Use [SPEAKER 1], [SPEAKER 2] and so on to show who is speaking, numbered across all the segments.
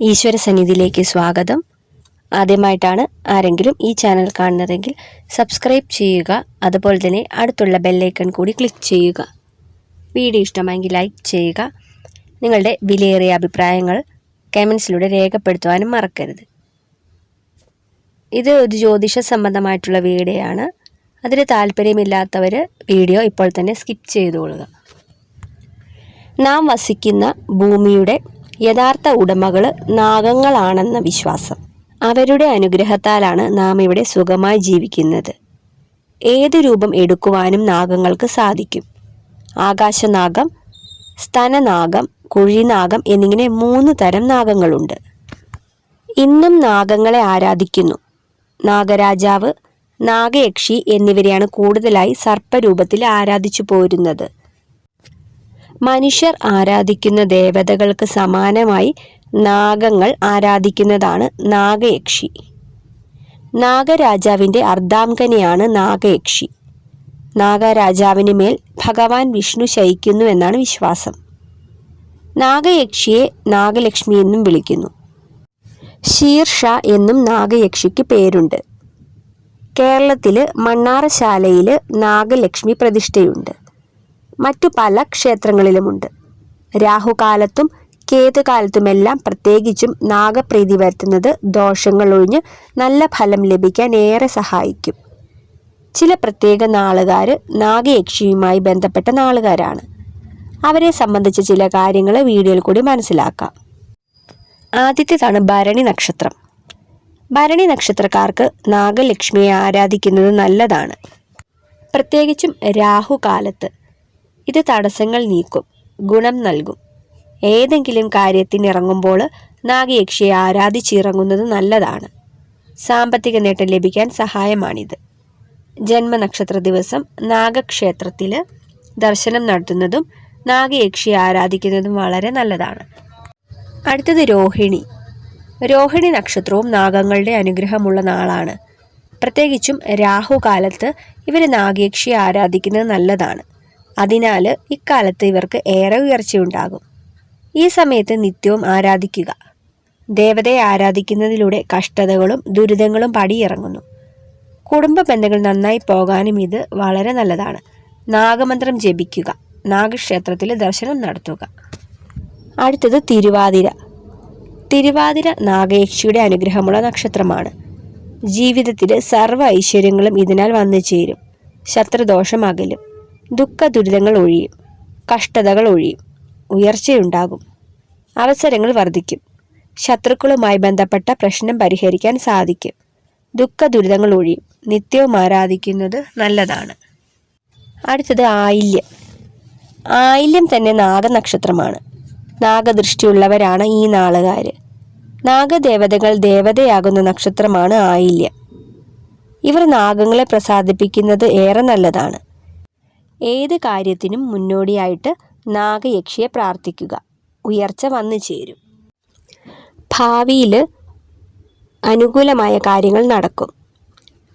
[SPEAKER 1] ഈശ്വര സന്നിധിയിലേക്ക് സ്വാഗതം. ആദ്യമായിട്ടാണ് ആരെങ്കിലും ഈ ചാനൽ കാണുന്നതെങ്കിൽ സബ്സ്ക്രൈബ് ചെയ്യുക അതുപോലെ തന്നെ അടുത്തുള്ള ബെല്ലൈക്കൺ കൂടി ക്ലിക്ക് ചെയ്യുക. വീഡിയോ ഇഷ്ടമായെങ്കിൽ ലൈക്ക് ചെയ്യുക. നിങ്ങളുടെ വിലയേറിയ അഭിപ്രായങ്ങൾ കമൻസിലൂടെ രേഖപ്പെടുത്തുവാനും മറക്കരുത്. ഇത് ഒരു ജ്യോതിഷ സംബന്ധമായിട്ടുള്ള വീഡിയോ ആണ് അതിന് താല്പര്യമില്ലാത്തവർ വീഡിയോ ഇപ്പോൾ തന്നെ സ്കിപ്പ് ചെയ്തുകൊള്ളുക നാം വസിക്കുന്ന ഭൂമിയുടെ യഥാർത്ഥ ഉടമകൾ നാഗങ്ങളാണെന്ന വിശ്വാസം. അവരുടെ അനുഗ്രഹത്താലാണ് നാം ഇവിടെ സുഖമായി ജീവിക്കുന്നത്. ഏത് രൂപം എടുക്കുവാനും നാഗങ്ങൾക്ക് സാധിക്കും. ആകാശനാഗം സ്തനനാഗം കുഴിനാഗം എന്നിങ്ങനെ മൂന്ന് തരം നാഗങ്ങളുണ്ട്. ഇന്നും നാഗങ്ങളെ ആരാധിക്കുന്നു. നാഗരാജാവ് നാഗയക്ഷി എന്നിവരെയാണ് കൂടുതലായി സർപ്പരൂപത്തിൽ ആരാധിച്ചു പോരുന്നത്. മനുഷ്യർ ആരാധിക്കുന്ന ദേവതകൾക്ക് സമാനമായി നാഗങ്ങൾ ആരാധിക്കുന്നതാണ് നാഗയക്ഷി. നാഗരാജാവിന്റെ അർദ്ധാംഗനെയാണ് നാഗയക്ഷി. നാഗരാജാവിന് മേൽ ഭഗവാൻ വിഷ്ണു ശയിക്കുന്നു എന്നാണ് വിശ്വാസം. നാഗയക്ഷിയെ നാഗലക്ഷ്മി എന്നും വിളിക്കുന്നു. ശീർഷ എന്നും നാഗയക്ഷിക്ക് പേരുണ്ട്. കേരളത്തിൽ മണ്ണാറശാലയിൽ നാഗലക്ഷ്മി പ്രതിഷ്ഠയുണ്ട്. മറ്റു പല ക്ഷേത്രങ്ങളിലുമുണ്ട്. രാഹുകാലത്തും കേതുകാലത്തുമെല്ലാം പ്രത്യേകിച്ചും നാഗപ്രീതി വരുത്തുന്നത് ദോഷങ്ങൾ ഒഴിഞ്ഞ് നല്ല ഫലം ലഭിക്കാൻ ഏറെ സഹായിക്കും. ചില പ്രത്യേക നാളുകാർ നാഗയക്ഷിയുമായി ബന്ധപ്പെട്ട നാളുകാരാണ്. അവരെ സംബന്ധിച്ച ചില കാര്യങ്ങൾ വീഡിയോയിൽ കൂടി മനസ്സിലാക്കാം. ആദ്യത്തേതാണ് ഭരണി നക്ഷത്രം. ഭരണി നക്ഷത്രക്കാർക്ക് നാഗലക്ഷ്മിയെ ആരാധിക്കുന്നത് നല്ലതാണ്. പ്രത്യേകിച്ചും രാഹുകാലത്ത് ഇത് തടസ്സങ്ങൾ നീക്കും ഗുണം നൽകും. ഏതെങ്കിലും കാര്യത്തിനിറങ്ങുമ്പോൾ നാഗയക്ഷിയെ ആരാധിച്ചിറങ്ങുന്നത് നല്ലതാണ്. സാമ്പത്തിക നേട്ടം ലഭിക്കാൻ സഹായമാണിത്. ജന്മനക്ഷത്ര ദിവസം നാഗക്ഷേത്രത്തിൽ ദർശനം നടത്തുന്നതും നാഗയക്ഷിയെ ആരാധിക്കുന്നതും വളരെ നല്ലതാണ്. അടുത്തത് രോഹിണി. രോഹിണി നക്ഷത്രവും നാഗങ്ങളുടെ അനുഗ്രഹമുള്ള നാളാണ്. പ്രത്യേകിച്ചും രാഹുകാലത്ത് ഇവർ നാഗയക്ഷിയെ ആരാധിക്കുന്നത് നല്ലതാണ്. അതിനാൽ ഇക്കാലത്ത് ഇവർക്ക് ഏറെ ഉയർച്ചയുണ്ടാകും. ഈ സമയത്ത് നിത്യവും ആരാധിക്കുക. ദേവതയെ ആരാധിക്കുന്നതിലൂടെ കഷ്ടതകളും ദുരിതങ്ങളും പടിയിറങ്ങുന്നു. കുടുംബ ബന്ധങ്ങൾ നന്നായി പോകാനും ഇത് വളരെ നല്ലതാണ്. നാഗമന്ത്രം ജപിക്കുക. നാഗക്ഷേത്രത്തിൽ ദർശനം നടത്തുക. അടുത്തത് തിരുവാതിര. തിരുവാതിര നാഗയക്ഷിയുടെ അനുഗ്രഹമുള്ള നക്ഷത്രമാണ്. ജീവിതത്തിലെ സർവ ഐശ്വര്യങ്ങളും ഇതിനാൽ വന്നു ചേരും ശത്രുദോഷം അകലും. ദുഃഖ ദുരിതങ്ങൾ ഒഴിയും കഷ്ടതകൾ ഒഴിയും ഉയർച്ചയുണ്ടാകും. അവസരങ്ങൾ വർദ്ധിക്കും. ശത്രുക്കളുമായി ബന്ധപ്പെട്ട പ്രശ്നം പരിഹരിക്കാൻ സാധിക്കും. ദുഃഖ ദുരിതങ്ങൾ ഒഴിയും നിത്യവും ആരാധിക്കുന്നത് നല്ലതാണ്. അടുത്തത് ആയില്യം. ആയില്യം തന്നെ നാഗനക്ഷത്രമാണ്. നാഗദൃഷ്ടിയുള്ളവരാണ് ഈ നാളുകാർ നാഗദേവതകൾ ദേവതയാകുന്ന നക്ഷത്രമാണ് ആയില്യം. ഇവർ നാഗങ്ങളെ പ്രസാദിപ്പിക്കുന്നത് ഏറെ നല്ലതാണ്. ഏത് കാര്യത്തിനും മുന്നോടിയായിട്ട് നാഗയക്ഷിയെ പ്രാർത്ഥിക്കുക. ഉയർച്ച വന്നു ചേരും. ഭാവിയിൽ അനുകൂലമായ കാര്യങ്ങൾ നടക്കും.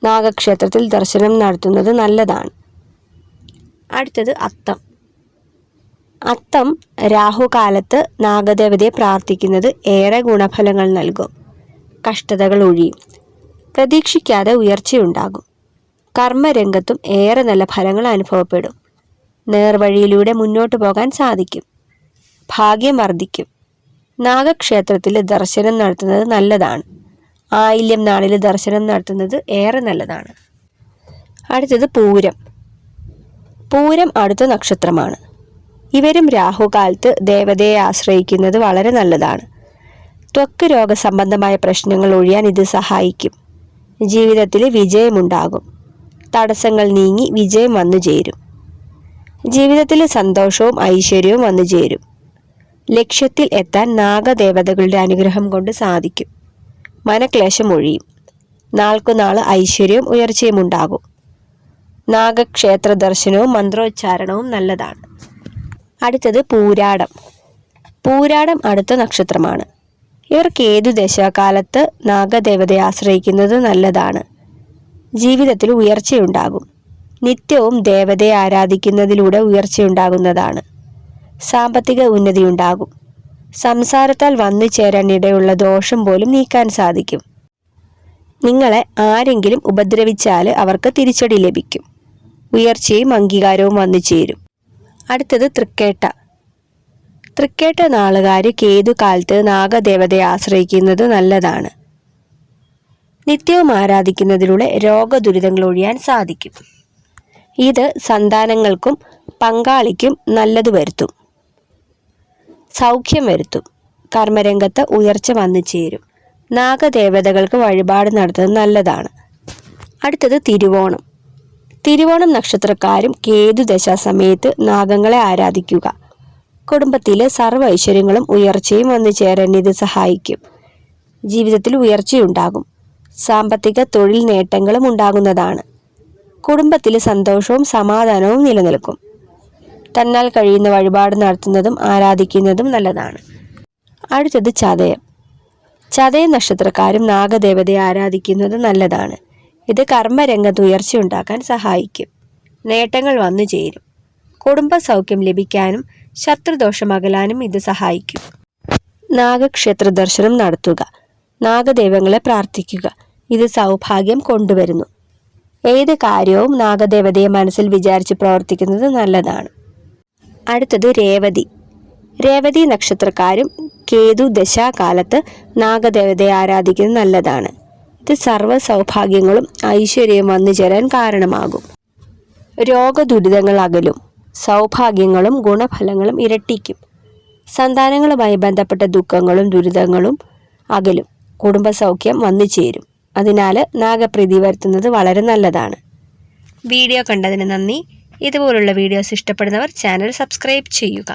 [SPEAKER 1] നാഗക്ഷേത്രത്തിൽ ദർശനം നടത്തുന്നത് നല്ലതാണ്. അടുത്തത് അത്തം. അത്തം രാഹുകാലത്ത് നാഗദേവതയെ പ്രാർത്ഥിക്കുന്നത് ഏറെ ഗുണഫലങ്ങൾ നൽകും. കഷ്ടതകൾ ഒഴിയും. പ്രതീക്ഷിക്കാതെ ഉയർച്ചയുണ്ടാകും. കർമ്മരംഗത്തും ഏറെ നല്ല ഫലങ്ങൾ അനുഭവപ്പെടും. നേർവഴിയിലൂടെ മുന്നോട്ട് പോകാൻ സാധിക്കും. ഭാഗ്യം വർദ്ധിക്കും. നാഗക്ഷേത്രത്തിൽ ദർശനം നടത്തുന്നത് നല്ലതാണ്. ആയില്യം നാളിൽ ദർശനം നടത്തുന്നത് ഏറെ നല്ലതാണ്. അടുത്തത് പൂരം. പൂരം അടുത്ത നക്ഷത്രമാണ്. ഇവരും രാഹുകാലത്ത് ദേവതയെ ആശ്രയിക്കുന്നത് വളരെ നല്ലതാണ്. ത്വക്ക് രോഗ സംബന്ധമായ പ്രശ്നങ്ങൾ ഒഴിയാൻ ഇത് സഹായിക്കും. ജീവിതത്തിൽ വിജയമുണ്ടാകും. തടസ്സങ്ങൾ നീങ്ങി വിജയം വന്നു ചേരും ജീവിതത്തിൽ സന്തോഷവും ഐശ്വര്യവും വന്നു ചേരും. ലക്ഷ്യത്തിൽ എത്താൻ നാഗദേവതകളുടെ അനുഗ്രഹം കൊണ്ട് സാധിക്കും. മനക്ലേശം ഒഴിയും. നാൾക്കുനാൾ ഐശ്വര്യവും ഉയർച്ചയും ഉണ്ടാകും. നാഗക്ഷേത്ര ദർശനവും മന്ത്രോച്ചാരണവും നല്ലതാണ്. അടുത്തത് പൂരാടം. പൂരാടം അടുത്ത നക്ഷത്രമാണ്. ഇവർക്ക് ഏതു ദശാകാലത്ത് നാഗദേവതയെ ആശ്രയിക്കുന്നത് നല്ലതാണ്? ജീവിതത്തിൽ ഉയർച്ചയുണ്ടാകും. നിത്യവും ദേവതയെ ആരാധിക്കുന്നതിലൂടെ ഉയർച്ചയുണ്ടാകുന്നതാണ്. സാമ്പത്തിക ഉന്നതിയുണ്ടാകും. സംസാരത്താൽ വന്നു ചേരാനിടയുള്ള ദോഷം പോലും നീക്കാൻ സാധിക്കും. നിങ്ങളെ ആരെങ്കിലും ഉപദ്രവിച്ചാൽ അവർക്ക് തിരിച്ചടി ലഭിക്കും. ഉയർച്ചയും അംഗീകാരവും വന്നു ചേരും. അടുത്തത് തൃക്കേട്ട. തൃക്കേട്ട നാളുകാർ കേതു കാലത്ത് നാഗദേവതയെ ആശ്രയിക്കുന്നത് നല്ലതാണ്. നിത്യവും ആരാധിക്കുന്നതിലൂടെ രോഗദുരിതങ്ങൾ ഒഴിയാൻ സാധിക്കും. ഇത് സന്താനങ്ങൾക്കും പങ്കാളിക്കും നല്ലത് വരുത്തും. സൗഖ്യം വരുത്തും. കർമ്മരംഗത്ത് ഉയർച്ച വന്നു ചേരും. നാഗദേവതകൾക്ക് വഴിപാട് നടത്തുന്നത് നല്ലതാണ്. അടുത്തത് തിരുവോണം. തിരുവോണം നക്ഷത്രക്കാരും കേതു ദശാസമയത്ത് നാഗങ്ങളെ ആരാധിക്കുക. കുടുംബത്തിലെ സർവ ഐശ്വര്യങ്ങളും ഉയർച്ചയും വന്നു ചേരാൻ ഇത് സഹായിക്കും. ജീവിതത്തിൽ ഉയർച്ചയുണ്ടാകും. സാമ്പത്തിക തൊഴിൽ നേട്ടങ്ങളും ഉണ്ടാകുന്നതാണ്. കുടുംബത്തിൽ സന്തോഷവും സമാധാനവും നിലനിൽക്കും. തന്നാൽ കഴിയുന്ന വഴിപാട് നടത്തുന്നതും ആരാധിക്കുന്നതും നല്ലതാണ്. അടുത്തത് ചതയം. ചതയ നക്ഷത്രക്കാരും നാഗദേവതയെ ആരാധിക്കുന്നത് നല്ലതാണ്. ഇത് കർമ്മരംഗത്ത് ഉയർച്ചയുണ്ടാക്കാൻ സഹായിക്കും. നേട്ടങ്ങൾ വന്നു ചേരും. കുടുംബ സൗഖ്യം ലഭിക്കാനും ശത്രുദോഷം അകലാനും ഇത് സഹായിക്കും. നാഗക്ഷേത്ര ദർശനം നടത്തുക. നാഗദേവങ്ങളെ പ്രാർത്ഥിക്കുക. ഇത് സൗഭാഗ്യം കൊണ്ടുവരുന്നു. ഏത് കാര്യവും നാഗദേവതയെ മനസ്സിൽ വിചാരിച്ച് പ്രവർത്തിക്കുന്നത് നല്ലതാണ്. അടുത്തത് രേവതി. രേവതി നക്ഷത്രക്കാരും കേതു ദശാകാലത്ത് നാഗദേവതയെ ആരാധിക്കുന്നത് നല്ലതാണ്. ഇത് സർവ സൗഭാഗ്യങ്ങളും ഐശ്വര്യവും വന്നു ചേരാൻ കാരണമാകും. രോഗദുരിതങ്ങൾ അകലും. സൗഭാഗ്യങ്ങളും ഗുണഫലങ്ങളും ഇരട്ടിക്കും. സന്താനങ്ങളുമായി ബന്ധപ്പെട്ട ദുഃഖങ്ങളും ദുരിതങ്ങളും അകലും. കുടുംബസൗഖ്യം വന്നു ചേരും. അതിനാൽ നാഗപ്രീതി വരുത്തുന്നത് വളരെ നല്ലതാണ്. വീഡിയോ കണ്ടതിന് നന്ദി. ഇതുപോലുള്ള വീഡിയോസ് ഇഷ്ടപ്പെടുന്നവർ ചാനൽ സബ്സ്ക്രൈബ് ചെയ്യുക.